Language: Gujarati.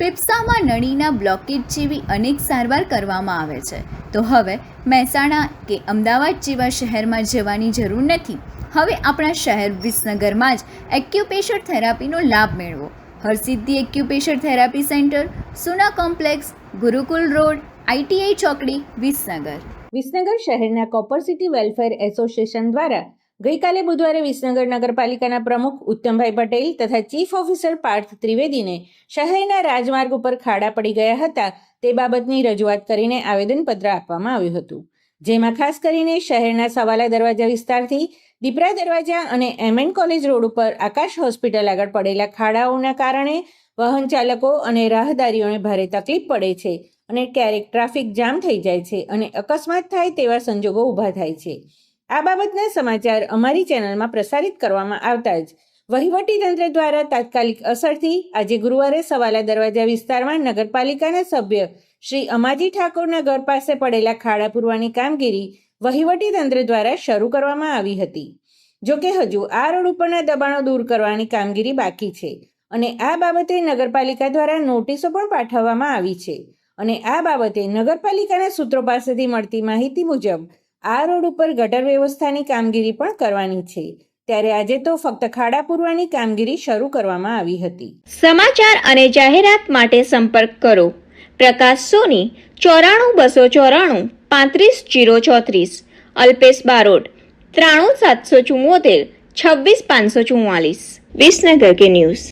ફેફસામાં નળીના બ્લોકેજ જેવી અનેક સારવાર કરવામાં આવે છે. તો હવે મહેસાણા કે અમદાવાદ જેવા શહેરમાં જવાની જરૂર નથી. હવે આપણા શહેર વિસનગરમાં જ એક્યુપેશર થેરાપીનો લાભ મેળવો. Harsiddhi acupressure therapy centre, સુના complex, Gurukul road ITI ચોકડી, વિસનગર. વિસનગર શહેરના કોપર સિટી વેલફેર એસોસિએશન દ્વારા ગઈકાલે બુધવારે વિસનગર નગરપાલિકાના પ્રમુખ ઉત્તમભાઈ પટેલ તથા ચીફ ઓફિસર પાર્થ ત્રિવેદીને શહેરના રાજમાર્ગ ઉપર ખાડા પડી ગયા હતા. તે બાબતની રજૂઆત કરીને આવેદનપત્ર આપવામાં આવ્યું હતું. જેમાં ખાસ કરીને શહેરના સવાલા દરવાજા વિસ્તારથી દીપરા દરવાજા અને એમએન કોલેજ રોડ ઉપર આકાશ હોસ્પિટલ આગળ પડેલા ખાડાઓના કારણે વાહન ચાલકો અને રાહદારીઓને ભારે તકલીફ પડે છે અને ક્યારેક ટ્રાફિક જામ થઈ જાય છે અને અકસ્માત થાય તેવા સંજોગો ઊભા થાય છે. આ બાબતના સમાચાર અમારી ચેનલમાં પ્રસારિત કરવામાં આવતા જ વહીવટી તંત્ર દ્વારા તાત્કાલિક અસરથી આજે ગુરુવારે સવાલા દરવાજા વિસ્તારમાં નગરપાલિકાના સભ્ય શ્રી અમાજી ઠાકોરના ઘર પાસે પડેલા ખાડા પૂરવાની કામગીરી વહીવટી તંત્ર દ્વારા શરૂ કરવામાં આવી હતી. જોકે હજુ આ રોડ ઉપરના દબાણો દૂર કરવાની કામગીરી બાકી છે અને આ બાબતે નગરપાલિકા દ્વારા નોટિસો પણ પાઠવવામાં આવી છે. અને આ બાબતે નગરપાલિકાના સૂત્રો પાસેથી મળતી માહિતી મુજબ આ રોડ ઉપર ગટર વ્યવસ્થાની કામગીરી પણ કરવાની છે. ત્યારે આજે તો ફક્ત ખાડા પૂરવાની કામગીરી શરૂ કરવામાં આવી હતી. સમાચાર અને જાહેરાત માટે સંપર્ક કરો. પ્રકાશ સોની, ચોરાણું બસો ચોરાણું, પાંત્રીસ જીરો ચોત્રીસ. અલ્પેશ બારોટ, ત્રાણું સાતસો ચુમ્મોતેર છવ્વીસ પાંચસો ચુમ્માલીસ વિસનગર કે ન્યૂઝ.